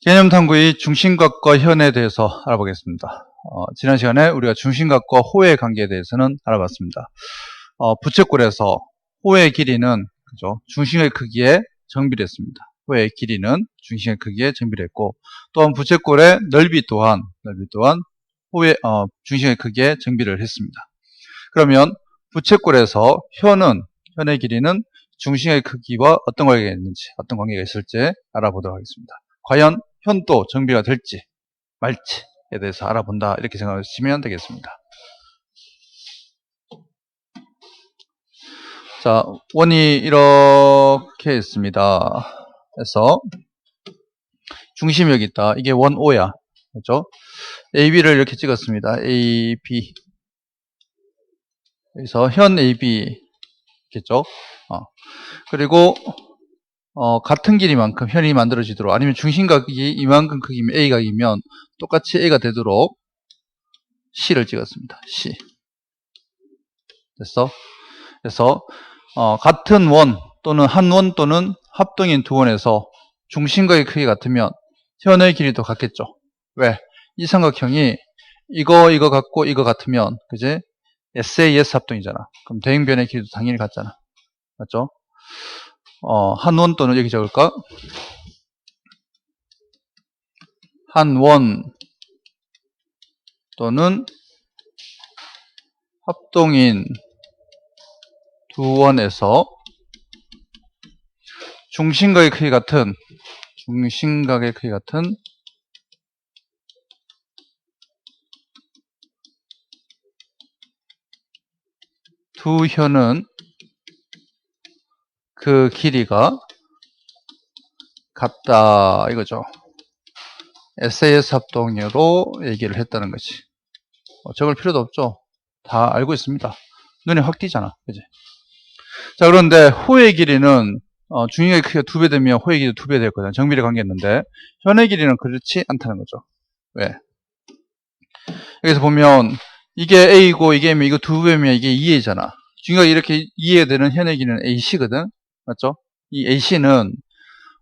개념 탐구의 중심각과 현에 대해서 알아보겠습니다. 어, 지난 시간에 우리가 중심각과 호의 관계에 대해서는 알아봤습니다. 어, 부채꼴에서 호의 길이는 그죠? 중심의 크기에 정비했습니다. 호의 길이는 중심의 크기에 정비했고 또한 부채꼴의 넓이 또한 넓이 또한 호의 어, 중심의 크기에 정비를 했습니다. 그러면 부채꼴에서 현은 현의 길이는 중심의 크기와 어떤 관계가 있는지 어떤 관계가 있을지 알아보도록 하겠습니다. 과연 현도 정비가 될지 말지에 대해서 알아본다 이렇게 생각하시면 되겠습니다. 자 원이 이렇게 있습니다. 그래서 중심이 여기 있다. 이게 원 O야. 그렇죠? AB를 이렇게 찍었습니다. AB 그래서 현 AB 겠죠? 어. 그리고 어, 같은 길이만큼 현이 만들어지도록 아니면 중심각이 이만큼 크기면 A각이면 똑같이 A가 되도록 C를 찍었습니다. C 됐어? 그래서 어, 같은 원 또는 한 원 또는 합동인 두 원에서 중심각의 크기 같으면 현의 길이도 같겠죠. 왜? 이 삼각형이 이거 이거 같고 이거 같으면 그지? SAS 합동이잖아. 그럼 대응변의 길이도 당연히 같잖아. 맞죠? 어, 한원 또는 여기 적을까? 한원 또는 합동인 두 원에서 중심각의 크기 같은 중심각의 크기 같은 두 현은 그 길이가 같다 이거죠. SAS 합동으로 얘기를 했다는 거지. 어, 적을 필요도 없죠. 다 알고 있습니다. 눈에 확 띄잖아. 그지? 자, 그런데 호의 길이는 어, 중력의 크기가 두 배 되면 호의 길이도 두배 되거든. 정비례 관계였는데 현의 길이는 그렇지 않다는 거죠. 왜? 여기서 보면 이게 A고 이게 M이 이거 두 배면 이게 2A잖아. 중력이 이렇게 2에 되는 현의 길이는 AC거든. 맞죠? 이 AC는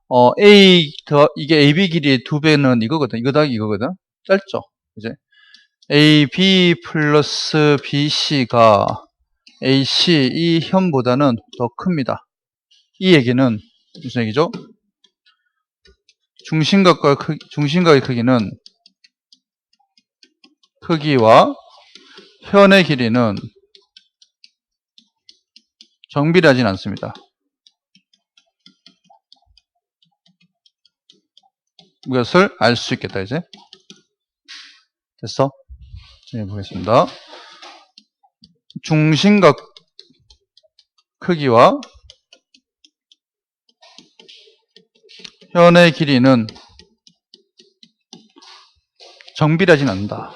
어, A 더 이게 AB 길이의 두 배는 이거거든. 이거 더하기 이거거든. 짧죠. 이제 AB 플러스 BC가 AC 이 현보다는 더 큽니다. 이 얘기는 무슨 얘기죠? 중심각과 크기, 중심각의 크기는 크기와 현의 길이는 정비하진 않습니다. 이것을 알 수 있겠다 이제 됐어? 정해 보겠습니다. 중심각 크기와 현의 길이는 정비하진 않는다.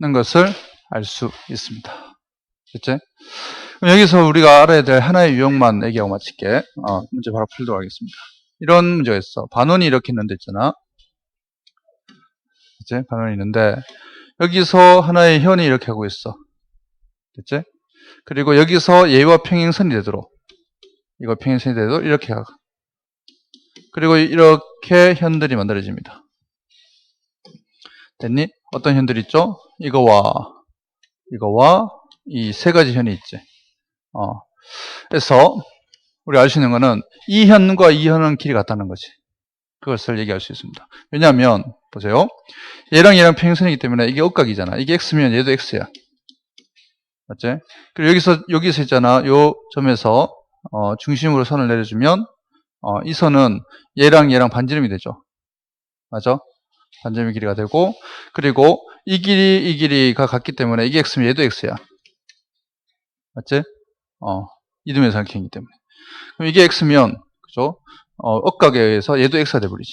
는 것을 알 수 있습니다. 됐지? 그럼 여기서 우리가 알아야 될 하나의 유형만 얘기하고 마칠게. 어, 문제 바로 풀도록 하겠습니다. 이런 문제가 있어. 반원이 이렇게 있는데 있잖아. 이제 반원이 있는데 여기서 하나의 현이 이렇게 하고 있어. 됐지? 그리고 여기서 얘와 평행선이 되도록 이거 평행선이 되도록 이렇게 하고 그리고 이렇게 현들이 만들어집니다. 됐니? 어떤 현들이 있죠? 이거와 이거와 이 세 가지 현이 있지. 어. 그래서 우리 알 수 있는 거는 이 현과 이 현은 길이 같다는 거지. 그것을 얘기할 수 있습니다. 왜냐하면 보세요. 얘랑 얘랑 평행선이기 때문에 이게 억각이잖아. 이게 x면 얘도 x야. 맞지? 그리고 여기서 여기서 있잖아. 요 점에서 어, 중심으로 선을 내려주면 어, 이 선은 얘랑 얘랑 반지름이 되죠. 맞아? 반지름의 길이가 되고 그리고 이 길이 이 길이가 같기 때문에 이게 x면 얘도 x야. 맞지? 어, 이등변 삼각형이기 때문에. 그럼 이게 x면 그죠? 어, 억각에 의해서 얘도 x가 돼버리지.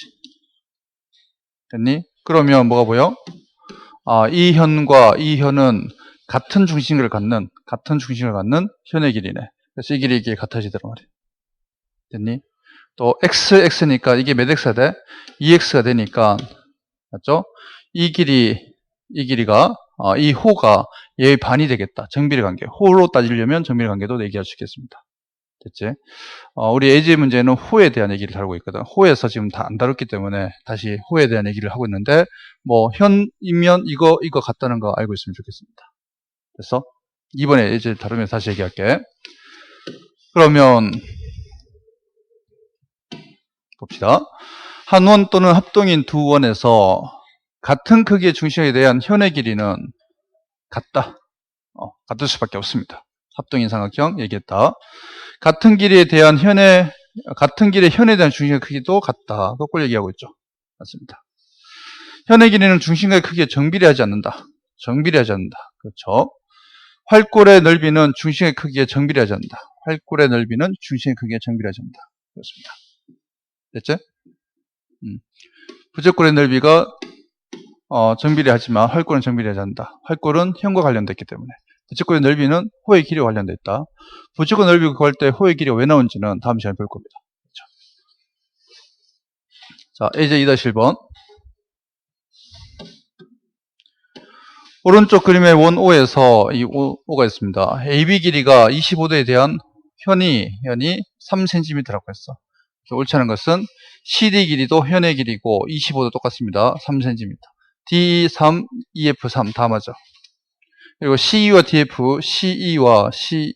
됐니? 그러면 뭐가 보여? 아, 이 현과 이 현은 같은 중심을 갖는 같은 중심을 갖는 현의 길이네. 그래서 이 길이 이게 같아지더란 말이야. 됐니? 또 x x니까 이게 몇 x가 돼? 2x가 되니까 맞죠? 이 길이 이 길이가 어, 이 호가 얘의 반이 되겠다. 정비례 관계. 호로 따지려면 정비례 관계도 얘기할 수 있겠습니다. 됐지? 어, 우리 예제 문제는 호에 대한 얘기를 다루고 있거든. 호에서 지금 다 안 다뤘기 때문에 다시 호에 대한 얘기를 하고 있는데 뭐 현이면 이거 이거 같다는 거 알고 있으면 좋겠습니다. 그래서 이번에 예제 다루면 다시 얘기할게. 그러면 봅시다. 한 원 또는 합동인 두 원에서 같은 크기의 중심에 대한 현의 길이는 같다. 어, 같을 수밖에 없습니다. 합동인 삼각형 얘기했다. 같은 길이에 대한 현의 같은 길의 현에 대한 중심의 크기도 같다. 그걸 얘기하고 있죠. 맞습니다. 현의 길이는 중심과의 크기에 정비례하지 않는다. 정비례하지 않는다. 그렇죠. 활골의 넓이는 중심의 크기에 정비례하지 않는다. 활골의 넓이는 중심의 크기에 정비례하지 않는다. 그렇습니다. 됐죠? 음. 부적골의 넓이가 어, 정비례하지만 활골은 정비례하지 않는다. 활골은 현과 관련됐기 때문에. 부적골의 넓이는 호의 길이와 관련되어 있다. 부적골 넓이 구할 때 호의 길이가 왜 나온지는 다음 시간에 볼 겁니다. 그렇죠. 자, 이제 2-1번. 오른쪽 그림의 원 O에서 이 O, 가 있습니다. AB 길이가 25도에 대한 현이, 현이 3cm라고 했어. 옳지 않은 것은 CD 길이도 현의 길이고 25도 똑같습니다. 3cm. D3, EF3 다 맞아. 그리고 CE와 DF, CE와 CE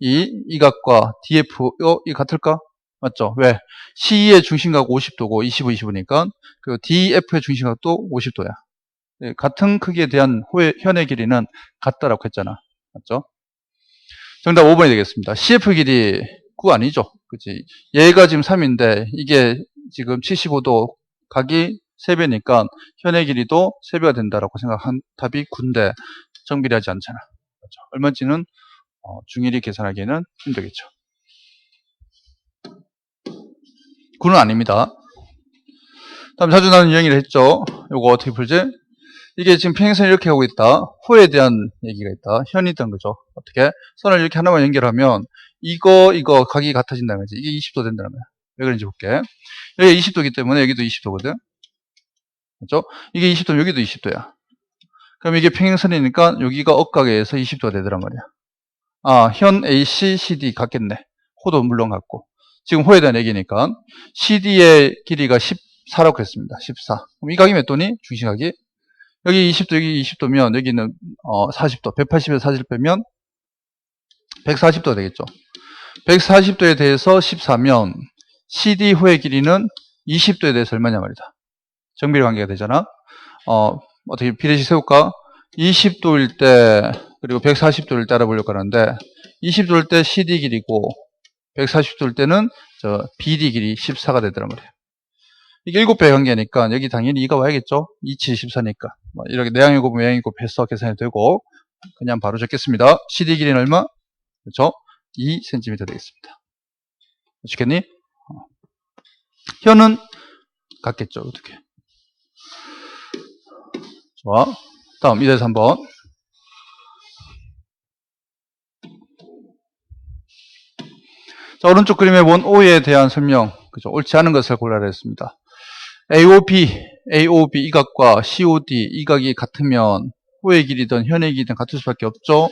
이 각과 DF 어, 이 같을까? 맞죠? 왜? CE의 중심각 50도고 25, 25니까 그리고 DF의 중심각도 50도야. 예, 같은 크기에 대한 호의, 현의 길이는 같다라고 했잖아. 맞죠? 정답 5번이 되겠습니다. CF 길이 9 아니죠? 그치? 얘가 지금 3인데 이게 지금 75도 각이 3배니까 현의 길이도 3배가 된다라고 생각한 답이 9인데 정비례하지 않잖아. 그렇죠? 얼마인지는 어, 중일이 계산하기에는 힘들겠죠. 9는 아닙니다. 다음 자주 나오는 유형이라 했죠. 요거 어떻게 풀지? 이게 지금 평행선이 이렇게 가고 있다. 호에 대한 얘기가 있다. 현이던 거죠. 어떻게? 선을 이렇게 하나만 연결하면 이거 이거 각이 같아진다는 거지. 이게 20도 된다는 거야. 왜 그런지 볼게. 여기 20도이기 때문에 여기도 20도거든. 그렇죠? 이게 20도면 여기도 20도야. 그럼 이게 평행선이니까 여기가 억각에서 20도가 되더란 말이야. 아, 현 AC, CD 같겠네. 호도 물론 같고. 지금 호에 대한 얘기니까 CD의 길이가 14라고 했습니다. 14. 그럼 이 각이 몇 도니? 중심각이. 여기 20도, 여기 20도면 여기는 어, 40도. 180에서 40 빼면 140도가 되겠죠. 140도에 대해서 14면 CD 호의 길이는 20도에 대해서 얼마냐 말이다. 정비례 관계가 되잖아. 어, 어떻게 비례식 세울까? 20도일 때 그리고 140도를 따라보려고 하는데 20도일 때 CD 길이고 140도일 때는 저 BD 길이 14가 되더란 말이에요. 이게 7배 관계니까 여기 당연히 2가 와야겠죠? 2치 14니까. 뭐 이렇게 내양이 곱하면 외양이 곱 해서 계산이 되고 그냥 바로 적겠습니다. CD 길이는 얼마? 그렇죠? 2cm 되겠습니다. 아시겠니? 현은 같겠죠. 어떻게? 좋아. 다음 2대에서 한번. 자, 오른쪽 그림의 원 O에 대한 설명. 그죠? 옳지 않은 것을 골라야 했습니다. AOB, AOB 이 각과 COD 이 각이 같으면 호의 길이든 현의 길이든 같을 수밖에 없죠.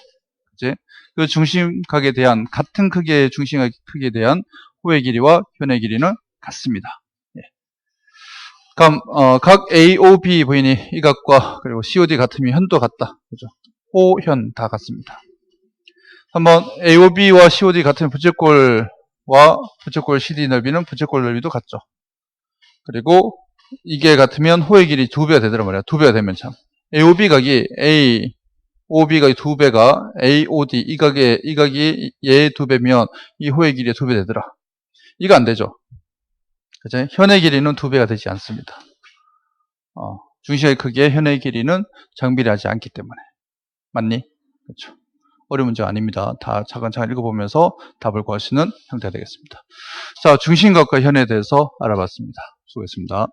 그 중심각에 대한 같은 크기의 중심각 크기에 대한 호의 길이와 현의 길이는 같습니다. 예. 그럼 어, 각 AOB 보이니 이 각과 그리고 COD 같으면 현도 같다. 그죠? 호, 현 다 같습니다. 한번 AOB와 COD 같은 부채꼴과 부채꼴 CD 넓이는 부채꼴 넓이도 같죠. 그리고 이게 같으면 호의 길이 두 배가 되더란 말이야. 두 배가 되면 참. AOB 각이 A, OB 각이 두 배가 AOD 이 각의 이 각이 얘두 배면 이 호의 길이 두 배 되더라. 이거 안 되죠. 그죠? 현의 길이는 두 배가 되지 않습니다. 어, 중심의 크기에 현의 길이는 정비례하지 않기 때문에. 맞니? 그렇죠. 어려운 문제 아닙니다. 다 차근차근 읽어보면서 답을 있는 형태가 되겠습니다. 자, 중심각과 현에 대해서 알아봤습니다. 수고했습니다.